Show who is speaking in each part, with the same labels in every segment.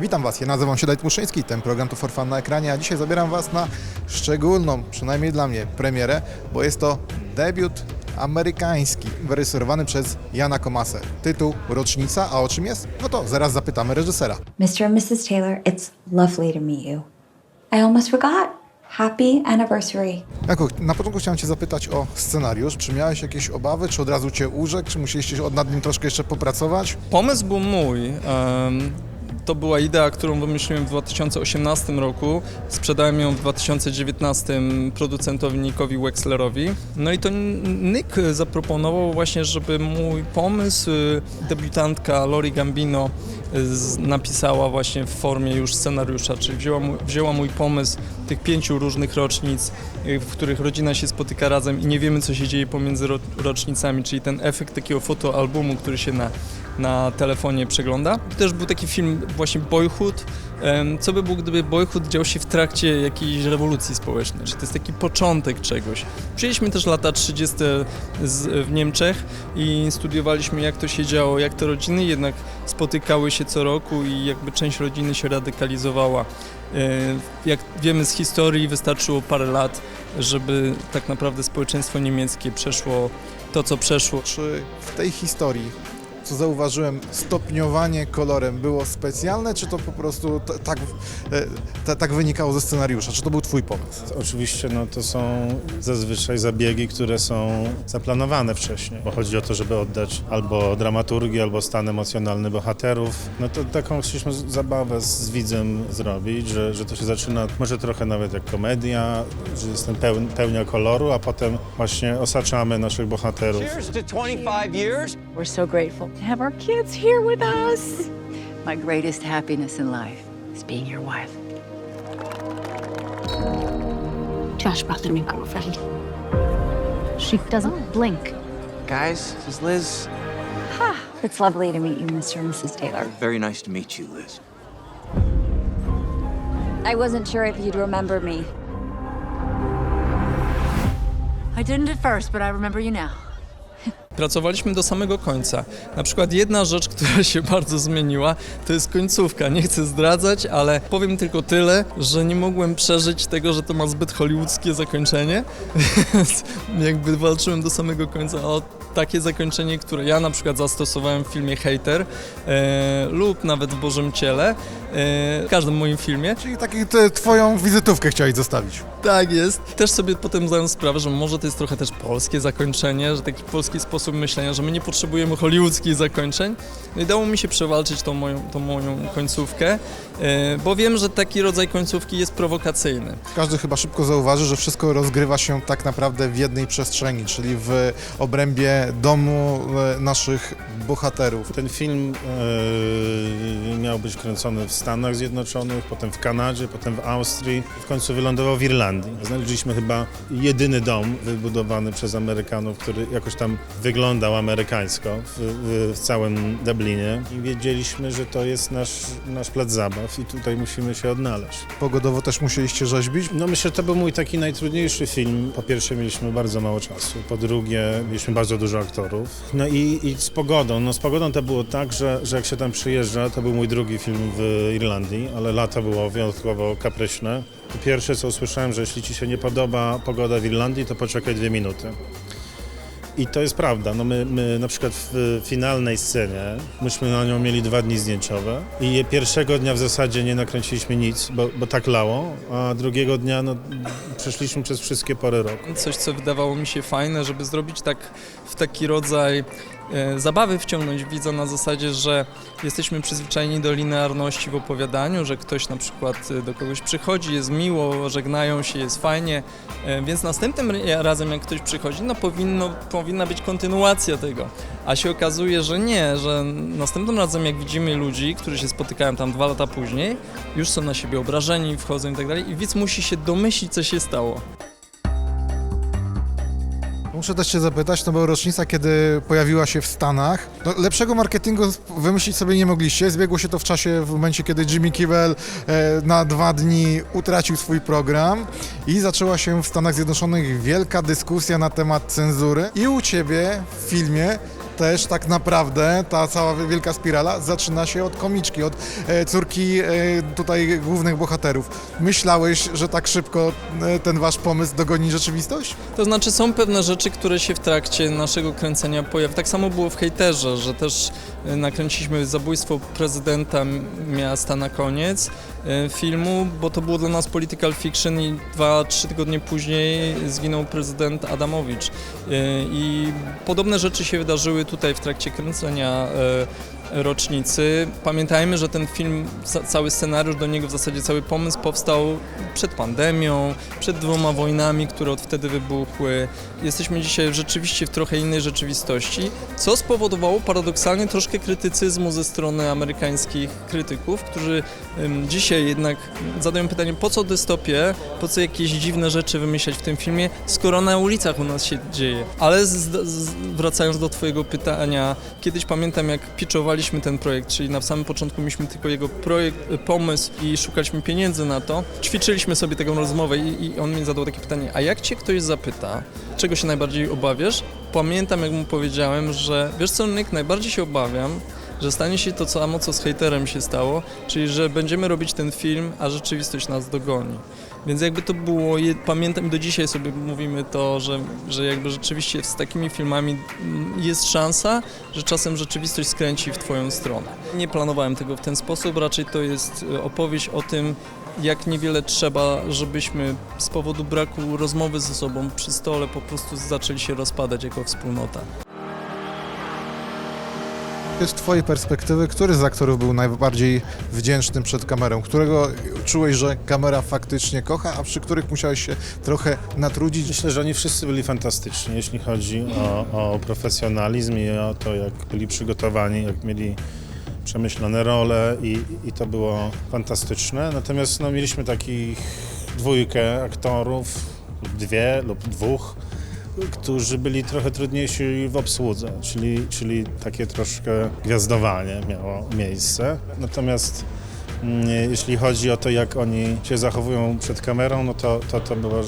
Speaker 1: Witam Was, ja nazywam się Dajt Muszyński, ten program to For Fun na ekranie, a dzisiaj zabieram Was na szczególną, przynajmniej dla mnie, premierę, bo jest to debiut amerykański, wyreżyserowany przez Jana Komasę. Tytuł Rocznica, a o czym jest? No to zaraz zapytamy reżysera.
Speaker 2: Mr. and Mrs. Taylor, it's lovely to meet you. I almost forgot. Happy anniversary.
Speaker 1: Jako, na początku chciałem Cię zapytać o scenariusz. Czy miałeś jakieś obawy, czy od razu Cię urzekł, czy musieliście od- nad nim troszkę jeszcze popracować?
Speaker 3: Pomysł był mój. em, To była idea, którą wymyśliłem w 2018 roku. Sprzedałem ją w 2019 producentowi Nickowi Wexlerowi. No i to Nick zaproponował właśnie, żeby mój pomysł, y, debiutantka Lori Gambino y, napisała właśnie w formie już scenariusza, czyli wzięła wzięła mój pomysł tych pięciu różnych rocznic, y, w których rodzina się spotyka razem i nie wiemy, co się dzieje pomiędzy ro, rocznicami, czyli ten efekt takiego fotoalbumu, który się na, na telefonie przegląda. Też był taki film właśnie Boyhood. Co by było, gdyby Boyhood dział się w trakcie jakiejś rewolucji społecznej? Czy to jest taki początek czegoś? Przyjęliśmy też lata 30. Z, w Niemczech i studiowaliśmy, jak to się działo, jak te rodziny jednak spotykały się co roku i jakby część rodziny się radykalizowała. Jak wiemy z historii, wystarczyło parę lat, żeby tak naprawdę społeczeństwo niemieckie przeszło to, co przeszło.
Speaker 1: Czy w tej historii, co zauważyłem, stopniowanie kolorem było specjalne, czy to po prostu tak, e, tak wynikało ze scenariusza? Czy to był Twój pomysł?
Speaker 4: Oczywiście no, to są zazwyczaj zabiegi, które są zaplanowane wcześniej, bo chodzi o to, żeby oddać albo dramaturgię, albo stan emocjonalny bohaterów. No to taką chcieliśmy zabawę z widzem zrobić, że, że to się zaczyna może trochę nawet jak komedia, że jest ten peł, pełnia koloru, a potem właśnie osaczamy naszych bohaterów.
Speaker 5: Cheers to 25 years.
Speaker 6: We're so grateful to have our kids here with us.
Speaker 7: My greatest happiness in life is being your wife.
Speaker 8: Josh brought the new girlfriend. She doesn't blink.
Speaker 5: Guys, this is Liz. Ha!
Speaker 2: It's lovely to meet you, Mr. and Mrs. Taylor.
Speaker 5: Very nice to meet you, Liz.
Speaker 2: I wasn't sure if you'd remember me.
Speaker 7: I didn't at first, but I remember you now.
Speaker 3: Pracowaliśmy do samego końca. Na przykład jedna rzecz, która się bardzo zmieniła, to jest końcówka. Nie chcę zdradzać, ale powiem tylko tyle, że nie mogłem przeżyć tego, że to ma zbyt hollywoodzkie zakończenie. Więc Jakby walczyłem do samego końca o takie zakończenie, które ja na przykład zastosowałem w filmie Hater e, lub nawet w Bożym Ciele, e, w każdym moim filmie.
Speaker 1: Czyli taką Twoją wizytówkę chciałeś zostawić.
Speaker 3: Tak jest. Też sobie potem zdałem sprawę, że może to jest trochę też polskie zakończenie, że taki polski sposób myślenia, że my nie potrzebujemy hollywoodzkich zakończeń. No i dało mi się przewalczyć tą moją, tą moją końcówkę, e, bo wiem, że taki rodzaj końcówki jest prowokacyjny.
Speaker 1: Każdy chyba szybko zauważy, że wszystko rozgrywa się tak naprawdę w jednej przestrzeni, czyli w obrębie domu e, naszych bohaterów.
Speaker 4: Ten film e, miał być kręcony w Stanach Zjednoczonych, potem w Kanadzie, potem w Austrii, w końcu wylądował w Irlandii. Znaleźliśmy chyba jedyny dom wybudowany przez Amerykanów, który jakoś tam wyglądał amerykańsko w, w, w całym Dublinie i wiedzieliśmy, że to jest nasz, nasz plac zabaw i tutaj musimy się odnaleźć.
Speaker 1: Pogodowo też musieliście rzeźbić.
Speaker 4: No myślę, że to był mój taki najtrudniejszy film. Po pierwsze mieliśmy bardzo mało czasu, po drugie mieliśmy bardzo dużo aktorów. No i, i z pogodą. No z pogodą to było tak, że, że jak się tam przyjeżdża, to był mój drugi film w Irlandii, ale lato było wyjątkowo kapryśne. Pierwsze co usłyszałem, że jeśli ci się nie podoba pogoda w Irlandii, to poczekaj dwie minuty. I to jest prawda. No my, my na przykład w finalnej scenie, myśmy na nią mieli dwa dni zdjęciowe i pierwszego dnia w zasadzie nie nakręciliśmy nic, bo, bo tak lało, a drugiego dnia no, przeszliśmy przez wszystkie pory roku.
Speaker 3: Coś, co wydawało mi się fajne, żeby zrobić tak w taki rodzaj zabawy wciągnąć widza na zasadzie, że jesteśmy przyzwyczajeni do linearności w opowiadaniu, że ktoś na przykład e, do kogoś przychodzi, jest miło, żegnają się, jest fajnie, e, więc następnym ra- razem jak ktoś przychodzi, no powinno, powinna być kontynuacja tego. A się okazuje, że nie, że następnym razem jak widzimy ludzi, którzy się spotykają tam dwa lata później, już są na siebie obrażeni, wchodzą i tak dalej i widz musi się domyślić, co się stało.
Speaker 1: Muszę też Cię zapytać, to była rocznica, kiedy pojawiła się w Stanach. No, lepszego marketingu wymyślić sobie nie mogliście. Zbiegło się to w czasie, w momencie, kiedy Jimmy Kimmel e, na dwa dni utracił swój program i zaczęła się w Stanach Zjednoczonych wielka dyskusja na temat cenzury. I u Ciebie w filmie też tak naprawdę ta cała wielka spirala zaczyna się od komiczki, od e, córki e, tutaj głównych bohaterów. Myślałeś, że tak szybko e, ten wasz pomysł dogoni rzeczywistość?
Speaker 3: To znaczy są pewne rzeczy, które się w trakcie naszego kręcenia pojawią. Tak samo było w Hejterze, że też nakręciliśmy zabójstwo prezydenta miasta na koniec filmu, bo to było dla nas political fiction i dwa, trzy tygodnie później zginął prezydent Adamowicz. I podobne rzeczy się wydarzyły tutaj w trakcie kręcenia e, rocznicy. Pamiętajmy, że ten film, ca- cały scenariusz do niego, w zasadzie cały pomysł powstał przed pandemią, przed dwoma wojnami, które od wtedy wybuchły. Jesteśmy dzisiaj rzeczywiście w trochę innej rzeczywistości, co spowodowało paradoksalnie troszkę krytycyzmu ze strony amerykańskich krytyków, którzy dzisiaj jednak zadają pytanie, po co dystopie, po co jakieś dziwne rzeczy wymyślać w tym filmie, skoro na ulicach u nas się dzieje. Ale z, z, wracając do Twojego pytania, kiedyś pamiętam jak pitchowaliśmy ten projekt, czyli na samym początku mieliśmy tylko jego projekt, pomysł i szukaliśmy pieniędzy na to, ćwiczyliśmy sobie taką rozmowę i, i on mi zadał takie pytanie, a jak Cię ktoś zapyta, czego się najbardziej obawiasz? Pamiętam jak mu powiedziałem, że wiesz co Nick, najbardziej się obawiam, że stanie się to samo, co z hejterem się stało, czyli że będziemy robić ten film, a rzeczywistość nas dogoni. Więc jakby to było, pamiętam do dzisiaj sobie mówimy to, że, że jakby rzeczywiście z takimi filmami jest szansa, że czasem rzeczywistość skręci w twoją stronę. Nie planowałem tego w ten sposób, raczej to jest e, opowieść o tym, jak niewiele trzeba, żebyśmy z powodu braku rozmowy ze sobą przy stole po prostu zaczęli się rozpadać jako wspólnota.
Speaker 1: Z twojej perspektywy, który z aktorów był najbardziej wdzięczny przed kamerą? Którego czułeś, że kamera faktycznie kocha, a przy których musiałeś się trochę natrudzić?
Speaker 4: Myślę, że oni wszyscy byli fantastyczni, jeśli chodzi o, o profesjonalizm i o to, jak byli przygotowani, jak mieli przemyślane role i, i to było fantastyczne. Natomiast no, mieliśmy takich dwójkę aktorów, dwie lub dwóch, którzy byli trochę trudniejsi w obsłudze, czyli, czyli takie troszkę gwiazdowanie miało miejsce. Natomiast mm, jeśli chodzi o to, jak oni się zachowują przed kamerą, no to to, to była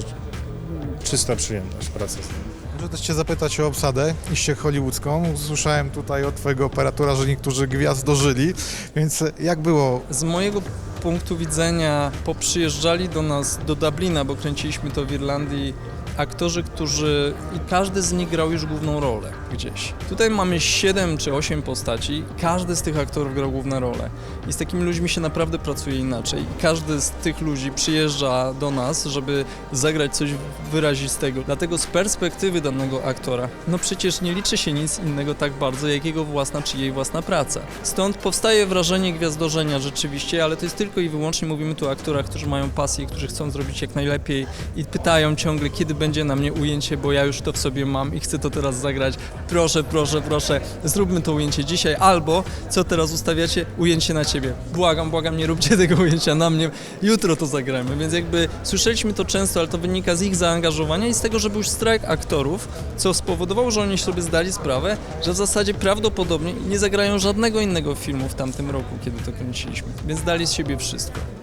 Speaker 4: czysta przyjemność praca z nimi.
Speaker 1: Muszę też cię zapytać o obsadę, iście hollywoodzką. Słyszałem tutaj od twojego operatora, że niektórzy gwiazd dożyli, więc jak było?
Speaker 3: Z mojego punktu widzenia poprzyjeżdżali do nas do Dublina, bo kręciliśmy to w Irlandii, aktorzy, którzy i każdy z nich grał już główną rolę gdzieś. Tutaj mamy 7 czy 8 postaci, każdy z tych aktorów grał główną rolę. I z takimi ludźmi się naprawdę pracuje inaczej. I każdy z tych ludzi przyjeżdża do nas, żeby zagrać coś wyrazistego. Dlatego z perspektywy danego aktora, no przecież nie liczy się nic innego tak bardzo, jak jego własna czy jej własna praca. Stąd powstaje wrażenie gwiazdorzenia rzeczywiście, ale to jest tylko i wyłącznie, mówimy tu o aktorach, którzy mają pasję, którzy chcą zrobić jak najlepiej i pytają ciągle, kiedy będzie na mnie ujęcie, bo ja już to w sobie mam i chcę to teraz zagrać. Proszę, proszę, proszę, zróbmy to ujęcie dzisiaj, albo co teraz ustawiacie? Ujęcie na ciebie. Błagam, błagam, nie róbcie tego ujęcia na mnie, jutro to zagramy. Więc jakby słyszeliśmy to często, ale to wynika z ich zaangażowania i z tego, że był strajk aktorów, co spowodowało, że oni sobie zdali sprawę, że w zasadzie prawdopodobnie nie zagrają żadnego innego filmu w tamtym roku, kiedy to kręciliśmy. Więc dali z siebie wszystko.